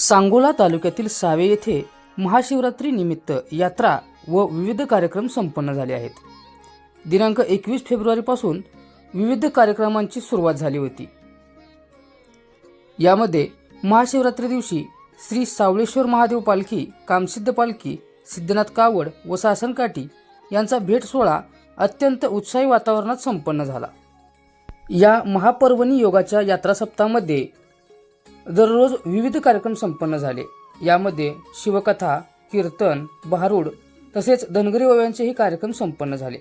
सांगोला तालुक्यातील सावे येथे महाशिवरात्री निमित्त यात्रा व विविध कार्यक्रम संपन्न झाले आहेत. दिनांक एकवीस फेब्रुवारीपासून विविध कार्यक्रमांची सुरुवात झाली होती. यामध्ये महाशिवरात्री दिवशी श्री सावळेश्वर महादेव पालखी कामसिद्ध पालखी सिद्धनाथ कावड व सासनकाठी यांचा भेट सोहळा अत्यंत उत्साही वातावरणात संपन्न झाला. या महापर्वणी योगाच्या यात्रा सप्ताहामध्ये दररोज विविध कार्यक्रम संपन्न झाले. यामध्ये शिवकथा कीर्तन भारूड तसेच धनगरी ओव्यांचेही कार्यक्रम संपन्न झाले.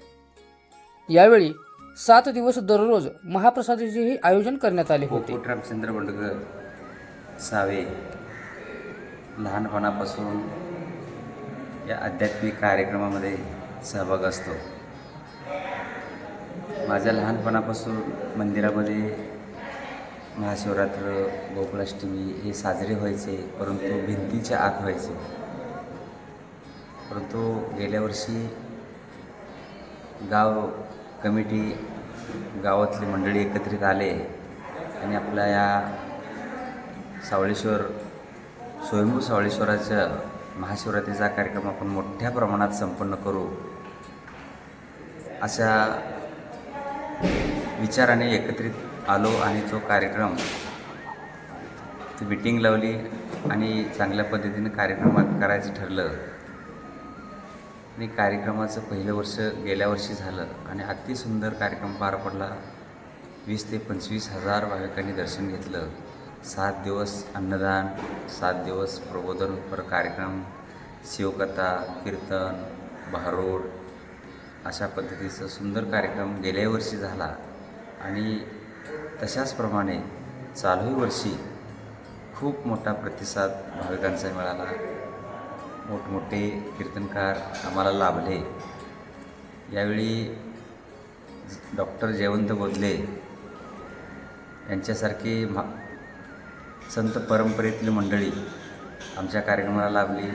यावेळी सात दिवस दररोज महाप्रसादाचेही आयोजन करण्यात आले होते. रामचंद्र बंडगर सावे लहानपणापासून या आध्यात्मिक कार्यक्रमामध्ये सहभाग असतो. माझ्या लहानपणापासून मंदिरामध्ये महाशिवरात्र गोकुळाष्टमी हे साजरे व्हायचे परंतु भिंतीच्या आत व्हायचे. परंतु गेल्या वर्षी गाव कमिटी गावातली मंडळी एकत्रित आले आणि आपल्या या सावळेश्वर स्वयंभू सावळेश्वराच्या महाशिवरात्रीचा कार्यक्रम आपण मोठ्या प्रमाणात संपन्न करू. अशा विचाराने एकत्रित आलो आणि तो कार्यक्रम ती मिटिंग लावली आणि चांगल्या पद्धतीनं कार्यक्रमात करायचं ठरलं. आणि कार्यक्रमाचं पहिलं वर्ष गेल्या वर्षी झालं आणि अति सुंदर कार्यक्रम पार पडला. वीस ते पंचवीस हजार भाविकांनी दर्शन घेतलं. सात दिवस अन्नदान सात दिवस प्रबोधनपर कार्यक्रम शिवकथा कीर्तन भारूड अशा पद्धतीचं सुंदर कार्यक्रम गेल्या वर्षी झाला. आणि तशाचप्रमाणे चालूही वर्षी खूप मोठा प्रतिसाद भाविकांचा मिळाला. मोठमोठे कीर्तनकार आम्हाला लाभले. यावेळी डॉक्टर जयवंत बोधले यांच्यासारखी मा संत परंपरेतली मंडळी आमच्या कार्यक्रमाला लाभली.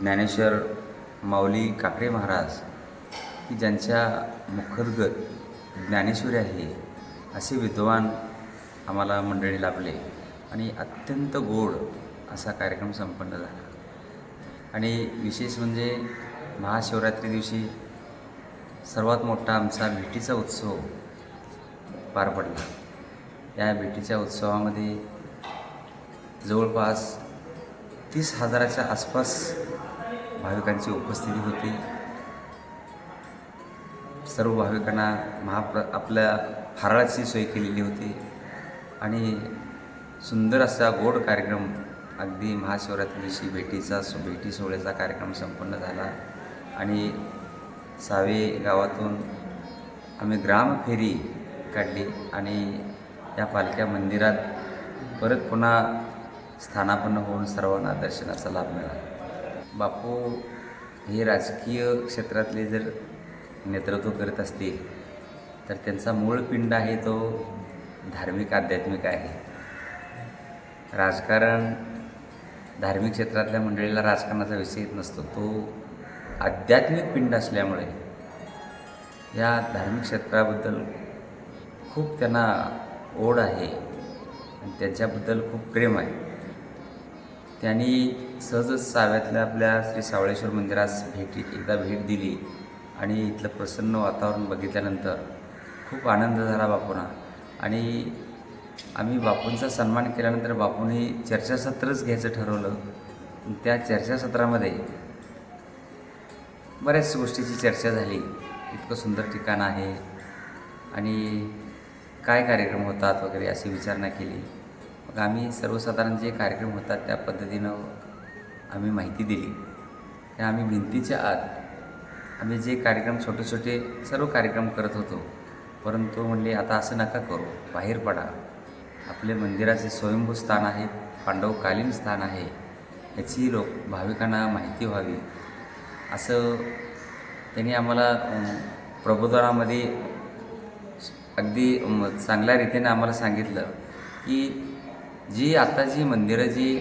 ज्ञानेश्वर माऊली काकडे महाराज की ज्यांच्या मुखदगत ज्ञानेश्वरी आहे असे विद्वान आम्हाला मंडळी लाभले आणि अत्यंत गोड असा कार्यक्रम संपन्न झाला. आणि विशेष म्हणजे महाशिवरात्री दिवशी सर्वात मोठा आमचा भेटीचा उत्सव पार पडला. या भेटीच्या उत्सवामध्ये जवळपास तीस हजाराच्या आसपास भाविकांची उपस्थिती होती. सर्व भाविकांना महाप्र आपल्या फराळाची सोय केलेली होती. आणि सुंदर असा गोड कार्यक्रम अगदी महाशिवरात्री दिवशी भेटीचा सो भेटी सोहळ्याचा कार्यक्रम संपन्न झाला. आणि सावे गावातून आम्ही ग्रामफेरी काढली आणि या पालख्या मंदिरात परत पुन्हा स्थानापन्न होऊन सर्वांना दर्शनाचा लाभ मिळाला. बापू हे राजकीय क्षेत्रातले जर नेतृत्व करत असतील तर त्यांचा मूळ पिंड आहे तो धार्मिक आध्यात्मिक आहे. राजकारण धार्मिक क्षेत्रातल्या मंडळीला राजकारणाचा विषय येत नसतो. तो आध्यात्मिक पिंड असल्यामुळे या धार्मिक क्षेत्राबद्दल खूप त्यांना ओढ आहे आणि त्यांच्याबद्दल खूप प्रेम आहे. त्यांनी सहजच साव्यातल्या आपल्या श्री सावळेश्वर मंदिरास भेटी एकदा भेट दिली आणि इथलं प्रसन्न वातावरण बघितल्यानंतर खूप आनंद झाला बापूंना. आणि आम्ही बापूंचा सन्मान केल्यानंतर बापूंनी चर्चासत्रच घ्यायचं ठरवलं. त्या चर्चासत्रामध्ये बऱ्याच गोष्टीची चर्चा झाली. इतकं सुंदर ठिकाण आहे. आणि काय कार्यक्रम होतात वगैरे अशी विचारणा केली. मग आम्ही सर्वसाधारण जे कार्यक्रम होतात त्या पद्धतीनं आम्ही माहिती दिली. त्या आम्ही भिंतीच्या आत आम्ही जे कार्यक्रम छोटे छोटे सर्व कार्यक्रम करत होतो परंतु म्हणले आता असं नका करू. बाहेर पडा. आपले मंदिराचे स्वयंभू स्थान आहे पांडवकालीन स्थान आहे. याची लोक भाविकांना माहिती व्हावी. असं त्यांनी आम्हाला प्रबोधनामध्ये अगदी चांगल्या रीतीने आम्हाला सांगितलं की जी आता जी मंदिरं जी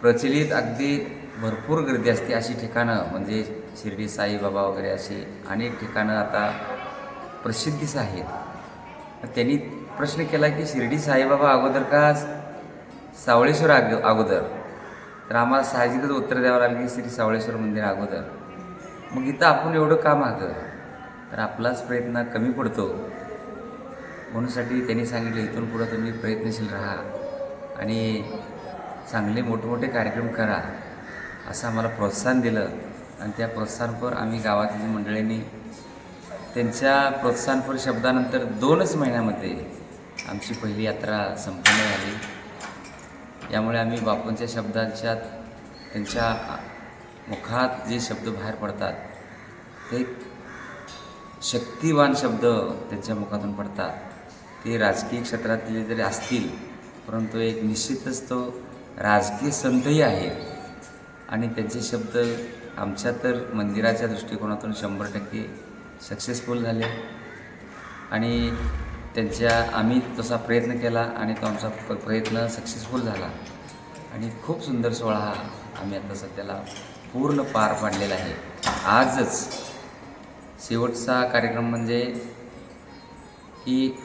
प्रचलित अगदी भरपूर गर्दी असते अशी ठिकाणं म्हणजे शिर्डी साईबाबा वगैरे अशी अनेक ठिकाणं आता प्रसिद्धीच आहेत. त्यांनी प्रश्न केला की शिर्डी साईबाबा अगोदर का सावळेश्वर आग अगोदर? तर आम्हाला साहजिकच उत्तर द्यावं लागलं की श्री सावळेश्वर मंदिर अगोदर. मग इथं आपण एवढं का मागतं तर आपलाच प्रयत्न कमी पडतो. म्हणूनसाठी त्यांनी सांगितलं इथून पुढं तुम्ही प्रयत्नशील राहा आणि चांगले मोठमोठे कार्यक्रम करा. असं आम्हाला प्रोत्साहन दिलं. आणि त्या प्रोत्साहनपर आम्ही गावातील मंडळींनी त्यांच्या प्रोत्साहनपर शब्दानंतर दोनच महिन्यामध्ये आमची पहिली यात्रा संपन्न झाली. यामुळे आम्ही बापूंच्या शब्दांच्या त्यांच्या मुखात जे शब्द बाहेर पडतात ते शक्तिवान शब्द त्यांच्या मुखातून पडतात. ते राजकीय क्षेत्रातले जरी असतील परंतु एक निश्चितच तो राजकीय संतही आहे. आणि त्यांचे शब्द आमच्या तर मंदिराच्या दृष्टिकोनातून शंभर टक्के सक्सेसफुल झाले. आणि त्यांच्या आम्ही तसा प्रयत्न केला आणि तो आमचा प्रयत्न सक्सेसफुल झाला. आणि खूप सुंदर सोहळा हा आम्ही आता सध्याला पूर्ण पार पाडलेला आहे. आजच शेवटचा कार्यक्रम म्हणजे की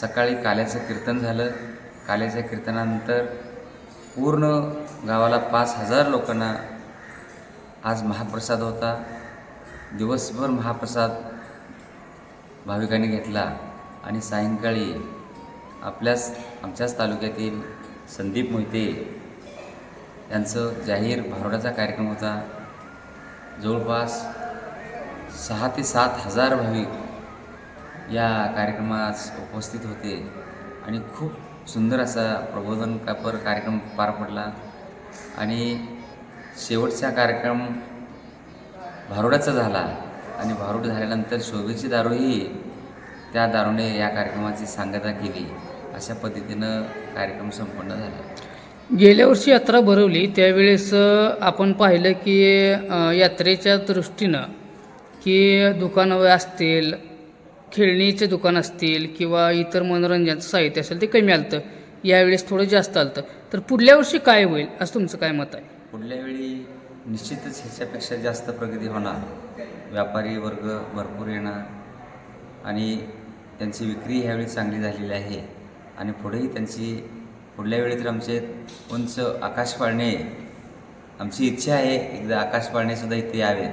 सकाळी काल्याचं कीर्तन झालं. काल्याच्या कीर्तनानंतर पूर्ण गावाला पाच हजार लोकांना आज महाप्रसाद होता. दिवसभर महाप्रसाद भाविकांनी घेतला आणि सायंकाळी आपल्याच आमच्याच तालुक्यातील संदीप मोहिते यांचं जाहीर भारुडाचा कार्यक्रम होता. जवळपास सहा ते सात हजार भाविक या कार्यक्रमास उपस्थित होते आणि खूप सुंदर असा प्रबोधन कापर कार्यक्रम पार पडला. आणि शेवटचा कार्यक्रम भारुडाचा झाला. आणि भारुड झाल्यानंतर शोभेची दारूही त्या दारूने या कार्यक्रमाची सांगता केली. अशा पद्धतीनं कार्यक्रम संपन्न झाला. गेल्या वर्षी यात्रा भरवली. त्यावेळेस आपण पाहिलं की अ, यात्रेच्या दृष्टीनं की दुकानं असतील खेळणीचे दुकान असतील किंवा इतर मनोरंजनाचं साहित्य असेल ते कमी आलं यावेळेस थोडं जास्त आलं तर पुढल्या वर्षी काय होईल? असं तुमचं काय मत आहे? पुढल्या वेळी निश्चितच ह्याच्यापेक्षा जास्त प्रगती होणार. व्यापारी वर्ग भरपूर येणार. आणि त्यांची विक्री ह्यावेळी चांगली झालेली आहे. आणि पुढेही त्यांची पुढल्या वेळी तर आमचे उंच आकाश पाळणे आमची इच्छा आहे. एकदा आकाश पाळणेसुद्धा इथे यावेत.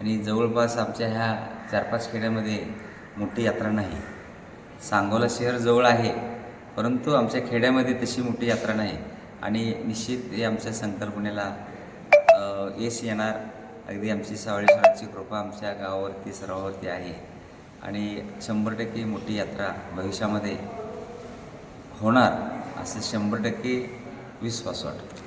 आणि जवळपास आमच्या ह्या चार पाच खेड्यामध्ये मोठी यात्रा नाही. सांगोला शहर जवळ आहे. परंतु आमच्या खेड्यामध्ये तशी मोठी यात्रा नाही. आणि निश्चित हे आमच्या संकल्पनेला यश येणार. अगदी आमची सावळी सावळेश्वराची कृपा आमच्या गावावरती सर्वावरती आहे. आणि शंभर टक्के मोठी यात्रा भविष्यामध्ये होणार असं शंभर टक्के विश्वास वाटतो.